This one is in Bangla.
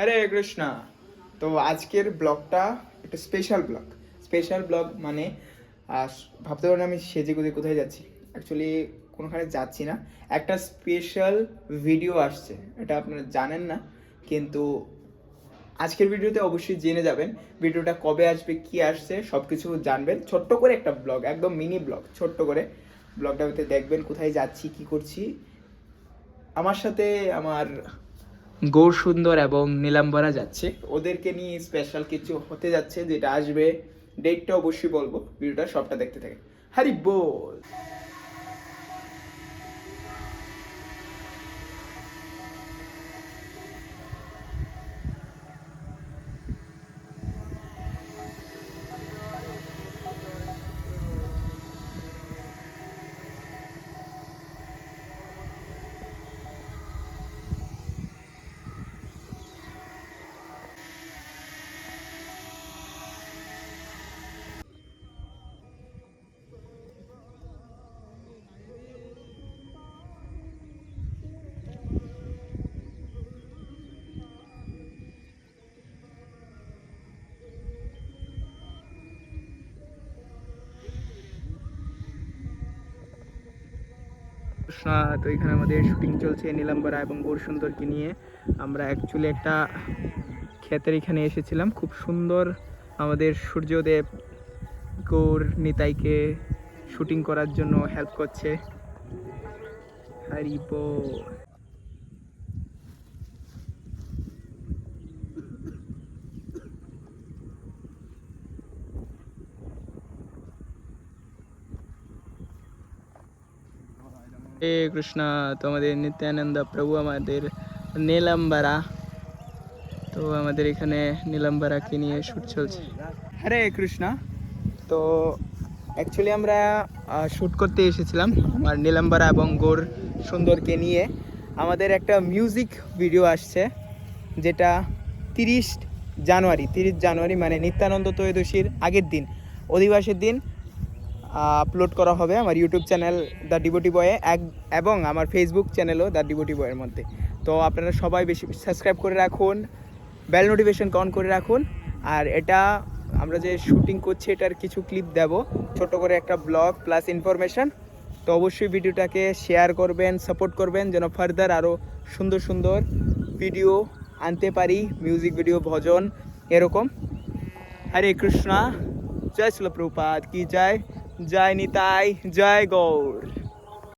হরে কৃষ্ণা। তো আজকের ব্লগটা একটা স্পেশাল ব্লগ। স্পেশাল ব্লগ মানে ভাবতে পারেন আমি সেজে গুজে কোথায় যাচ্ছি। অ্যাকচুয়ালি কোনোখানে যাচ্ছি না। একটা স্পেশাল ভিডিও আসছে। এটা আপনারা জানেন না, কিন্তু আজকের ভিডিওতে অবশ্যই জেনে যাবেন, ভিডিওটা কবে আসবে, কি আসছে সব কিছু জানবেন। ছোট্ট করে একটা ব্লগ, একদম মিনি ব্লগ, ছোট্ট করে। ব্লগটাতে দেখবেন কোথায় যাচ্ছি, কি করছি। আমার সাথে আমার গৌর সুন্দর এবং নীলাম্বরা যাচ্ছে। ওদেরকে নিয়ে স্পেশাল কিছু হতে যাচ্ছে, যেটা আসবে ডেটটা অবশ্যই বলব, ভিডিওটা সবটা দেখতে থাকে হ্যারি বল! তো এখানে আমাদের শুটিং চলছে নীলাম্বরা এবং গৌর সুন্দরকে নিয়ে। আমরা অ্যাকচুয়ালি একটা ক্ষেতের এখানে এসেছিলাম। খুব সুন্দর আমাদের সূর্যদেব, গৌর, নিতাইকে শুটিং করার জন্য হেল্প করছে। হারি হে কৃষ্ণ, তোমাদের নিত্যানন্দ প্রভু আমাদের নীলাম্বারা। তো আমাদের এখানে নীলাম্বারাকে নিয়ে শ্যুট চলছে। হরে কৃষ্ণ। তো অ্যাকচুয়ালি আমরা শ্যুট করতে এসেছিলাম আমার নীলাম্বারা এবং গোর সুন্দরকে নিয়ে। আমাদের একটা মিউজিক ভিডিও আসছে, যেটা তিরিশ জানুয়ারি তিরিশ জানুয়ারি মানে নিত্যানন্দ ত্রয়োদশীর আগের দিন, অধিবাসের দিন আপলোড করা হবে আমার ইউটিউব চ্যানেল দ্য ডিবোটি বয়ে এক এবং আমার ফেসবুক চ্যানেলও দ্য ডিবোটি বয়ের মধ্যে। তো আপনারা সবাই বেশি সাবস্ক্রাইব করে রাখুন বেল নোটিফিকেশন অন করে রাখুন। আর এটা আমরা যে শুটিং করছি, এটার কিছু ক্লিপ দেব। ছোট করে একটা ব্লগ প্লাস ইনফরমেশন তো অবশ্যই ভিডিওটাকে শেয়ার করবেন সাপোর্ট করবেন, যেন ফার্দার আরও সুন্দর সুন্দর ভিডিও আনতে পারি মিউজিক ভিডিও ভজন, এরকম। হরে কৃষ্ণা, জয় শিল প্রভুপাদ, কি জয়? জয় নিতাই জয় গৌর।